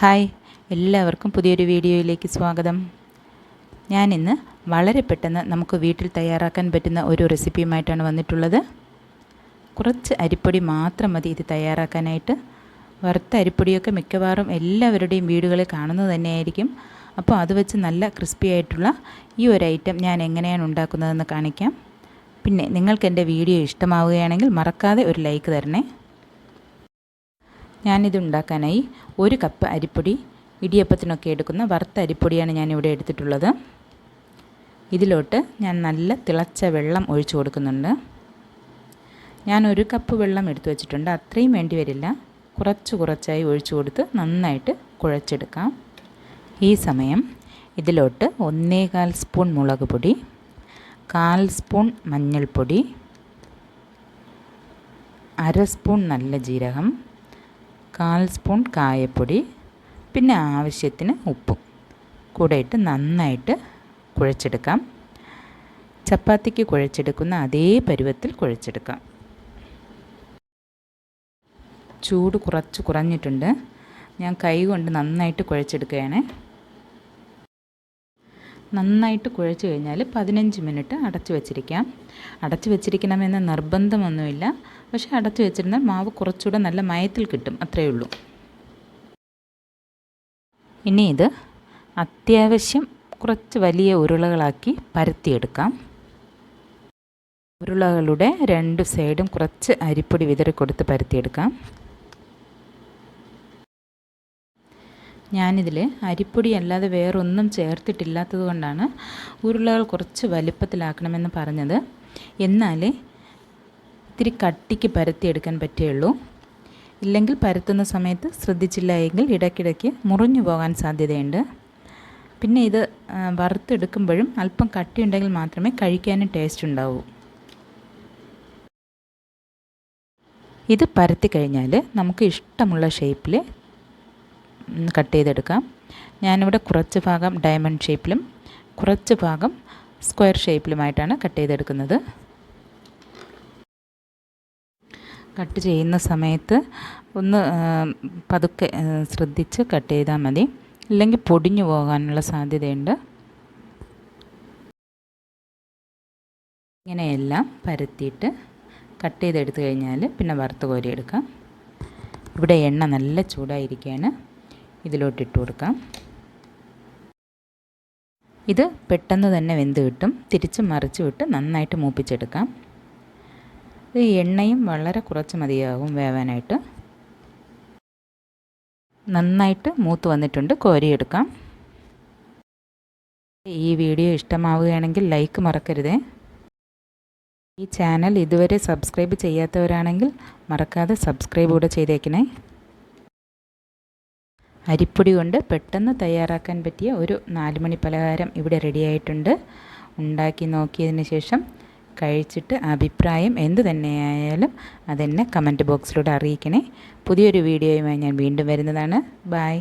Hi എല്ലാവർക്കും പുതിയൊരു വീഡിയോയിലേക്ക് സ്വാഗതം. ഞാൻ ഇന്ന് വളരെ പെട്ടെന്ന് നമുക്ക് വീട്ടിൽ തയ്യാറാക്കാൻ പറ്റുന്ന ഒരു റെസിപ്പിയുമായിട്ടാണ് വന്നിട്ടുള്ളത്. കുറച്ച് അരിപ്പൊടി മാത്രം മതി ഇത് തയ്യാറാക്കാനായിട്ട്. വറുത്ത അരിപ്പൊടിയൊക്കെ മിക്കവാറും എല്ലാവരുടെയും വീടുകളിൽ കാണുന്നത് തന്നെയായിരിക്കും. അപ്പോൾ അത് വെച്ച് നല്ല ക്രിസ്പി ആയിട്ടുള്ള ഈ ഒരു ഐറ്റം ഞാൻ എങ്ങനെയാണ് ഉണ്ടാക്കുന്നതെന്ന് കാണിക്കാം. പിന്നെ നിങ്ങൾക്ക് എന്റെ വീഡിയോ ഇഷ്ടമാവുകയാണെങ്കിൽ മറക്കാതെ ഒരു ലൈക്ക് തരണേ. ഞാനിത് ഉണ്ടാക്കാനായി ഒരു കപ്പ് അരിപ്പൊടി ഇടിയപ്പത്തിനൊക്കെ എടുക്കുന്ന വറുത്ത അരിപ്പൊടിയാണ് ഞാനിവിടെ എടുത്തിട്ടുള്ളത്. ഇതിലോട്ട് ഞാൻ നല്ല തിളച്ച വെള്ളം ഒഴിച്ചു കൊടുക്കുന്നുണ്ട്. ഞാൻ ഒരു കപ്പ് വെള്ളം എടുത്തു വച്ചിട്ടുണ്ട്. അത്രയും വേണ്ടി വരില്ല. കുറച്ച് കുറച്ചായി ഒഴിച്ചു കൊടുത്ത് നന്നായിട്ട് കുഴച്ചെടുക്കാം. ഈ സമയം ഇതിലോട്ട് ഒന്നേകാൽ സ്പൂൺ മുളക് പൊടി കാൽ സ്പൂൺ മഞ്ഞൾപ്പൊടി അര സ്പൂൺ നല്ല ജീരകം കാൽ സ്പൂൺ കായപ്പൊടി പിന്നെ ആവശ്യത്തിന് ഉപ്പും. കൂടെ ഇട്ട് നന്നായിട്ട് കുഴച്ചെടുക്കാം. ചപ്പാത്തിക്ക് കുഴച്ചെടുക്കുന്ന അതേ പരുവത്തിൽ കുഴച്ചെടുക്കാം. ചൂട് കുറച്ച് കുറഞ്ഞിട്ടുണ്ട്. ഞാൻ കൈ കൊണ്ട് നന്നായിട്ട് കുഴച്ചെടുക്കുകയാണ്. നന്നായിട്ട് കുഴച്ച് കഴിഞ്ഞാൽ പതിനഞ്ച് മിനിറ്റ് അടച്ചു വച്ചിരിക്കാം. അടച്ചു വച്ചിരിക്കണമെന്ന് നിർബന്ധമൊന്നുമില്ല. പക്ഷേ അടച്ചു വെച്ചിരുന്നാൽ മാവ് കുറച്ചുകൂടെ നല്ല മയത്തിൽ കിട്ടും അത്രയേ ഉള്ളൂ. ഇനി ഇത് അത്യാവശ്യം കുറച്ച് വലിയ ഉരുളകളാക്കി പരത്തിയെടുക്കാം. ഉരുളകളുടെ രണ്ട് സൈഡും കുറച്ച് അരിപ്പൊടി വിതറി കൊടുത്ത് പരത്തിയെടുക്കാം. ഞാനിതിൽ അരിപ്പൊടി അല്ലാതെ വേറൊന്നും ചേർത്തിട്ടില്ലാത്തത് കൊണ്ടാണ് ഉരുളകൾ കുറച്ച് വലിപ്പത്തിലാക്കണമെന്ന് പറഞ്ഞത്. എന്നാൽ ഇത്തിരി കട്ടിക്ക് പരത്തിയെടുക്കാൻ പറ്റുകയുള്ളൂ. ഇല്ലെങ്കിൽ പരത്തുന്ന സമയത്ത് ശ്രദ്ധിച്ചില്ല എങ്കിൽ ഇടയ്ക്കിടയ്ക്ക് മുറിഞ്ഞു പോകാൻ സാധ്യതയുണ്ട്. പിന്നെ ഇത് വറുത്തെടുക്കുമ്പോഴും അല്പം കട്ടിയുണ്ടെങ്കിൽ മാത്രമേ കഴിക്കാനും ടേസ്റ്റ് ഉണ്ടാവൂ. ഇത് പരത്തി കഴിഞ്ഞാൽ നമുക്ക് ഇഷ്ടമുള്ള ഷേപ്പിൽ കട്ട് ചെയ്തെടുക്കാം. ഞാനിവിടെ കുറച്ച് ഭാഗം ഡയമണ്ട് ഷേപ്പിലും കുറച്ച് ഭാഗം സ്ക്വയർ ഷേപ്പിലുമായിട്ടാണ് കട്ട് ചെയ്തെടുക്കുന്നത്. കട്ട് ചെയ്യുന്ന സമയത്ത് ഒന്ന് പതുക്കെ ശ്രദ്ധിച്ച് കട്ട് ചെയ്താൽ മതി. ഇല്ലെങ്കിൽ പൊടിഞ്ഞു പോകാനുള്ള സാധ്യതയുണ്ട്. ഇങ്ങനെയെല്ലാം പരത്തിയിട്ട് കട്ട് ചെയ്തെടുത്തു കഴിഞ്ഞാൽ പിന്നെ വറുത്ത് കോരിയെടുക്കാം ഇവിടെ എണ്ണ നല്ല ചൂടായിരിക്കുകയാണ് ഇതിലോട്ട് ഇട്ട് കൊടുക്കാം. ഇത് പെട്ടെന്ന് തന്നെ വെന്ത് കിട്ടും. തിരിച്ച് മറിച്ച് വിട്ട് നന്നായിട്ട് മൂപ്പിച്ചെടുക്കാം. ഈ എണ്ണയും വളരെ കുറച്ച് മതിയാകും വേവാനായിട്ട്. നന്നായിട്ട് മൂത്ത് വന്നിട്ടുണ്ട്. കോരിയെടുക്കാം ഈ വീഡിയോ ഇഷ്ടമാവുകയാണെങ്കിൽ ലൈക്ക് മറക്കരുതേ. ഈ ചാനൽ ഇതുവരെ സബ്സ്ക്രൈബ് ചെയ്യാത്തവരാണെങ്കിൽ മറക്കാതെ സബ്സ്ക്രൈബ് കൂടെ ചെയ്തേക്കണേ. അരിപ്പൊടി കൊണ്ട് പെട്ടെന്ന് തയ്യാറാക്കാൻ പറ്റിയ ഒരു നാലുമണി പലഹാരം ഇവിടെ റെഡിയായിട്ടുണ്ട് ഉണ്ടാക്കി നോക്കിയതിന് ശേഷം കഴിച്ചിട്ട് അഭിപ്രായം എന്ത് തന്നെയായാലും അതെന്നെ കമന്റ് ബോക്സിലൂടെ അറിയിക്കണേ. പുതിയൊരു വീഡിയോയുമായി ഞാൻ വീണ്ടും വരുന്നതാണ്. ബായ്